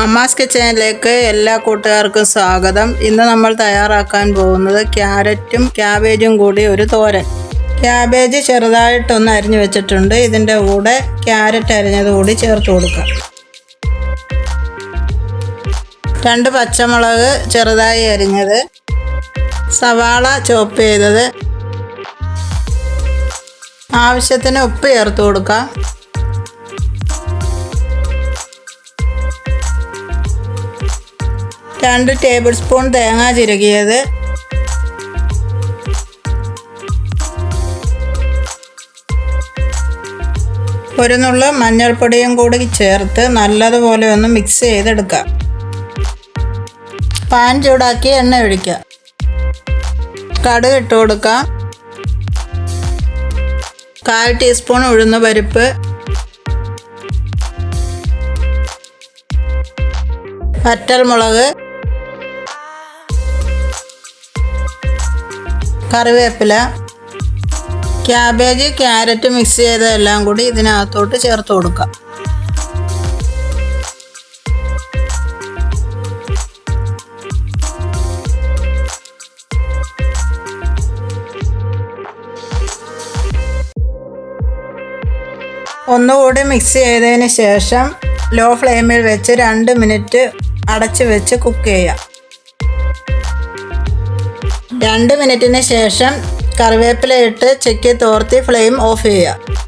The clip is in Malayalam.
അമ്മാസ് കിച്ചണിലേക്ക് എല്ലാ കൂട്ടുകാർക്കും സ്വാഗതം. ഇന്ന് നമ്മൾ തയ്യാറാക്കാൻ പോകുന്നത് ക്യാരറ്റും ക്യാബേജും കൂടി ഒരു തോരൻ. ക്യാബേജ് ചെറുതായിട്ടൊന്ന് അരിഞ്ഞു വെച്ചിട്ടുണ്ട്. ഇതിന്റെ കൂടെ ക്യാരറ്റ് അരിഞ്ഞത് കൂടി ചേർത്ത് കൊടുക്കാം. രണ്ട് പച്ചമുളക് ചെറുതായി അരിഞ്ഞത്. സവാള ചോപ്പ് ചെയ്തത്. ആവശ്യത്തിന് ഉപ്പ് ചേർത്ത് കൊടുക്കാം. രണ്ട് ടേബിൾ സ്പൂൺ തേങ്ങ ചിരകിയത്. ഒരു നുള്ള മഞ്ഞൾപ്പൊടിയും കൂടി ചേർത്ത് നല്ലതുപോലെ ഒന്ന് മിക്സ് ചെയ്തെടുക്കാം പാൻ ചൂടാക്കി എണ്ണ ഒഴിക്കുക. കടുക് ഇട്ട് കൊടുക്കാം കാൽ ടീസ്പൂൺ ഉഴുന്ന പരിപ്പ്. വറ്റൽമുളക്. കറിവേപ്പില ക്യാബേജ് ക്യാരറ്റ് മിക്സ് ചെയ്തതെല്ലാം കൂടി ഇതിനകത്തോട്ട് ചേർത്ത് കൊടുക്കാം. ഒന്നുകൂടി മിക്സ് ചെയ്തതിന് ശേഷം ലോ ഫ്ലെയിമിൽ വെച്ച് രണ്ട് മിനിറ്റ് അടച്ച് വെച്ച് കുക്ക് ചെയ്യാം. രണ്ട് മിനിറ്റിന് ശേഷം കറിവേപ്പില ഇട്ട് ചെക്കി തോർത്തി ഫ്ലെയിം ഓഫ് ചെയ്യുക.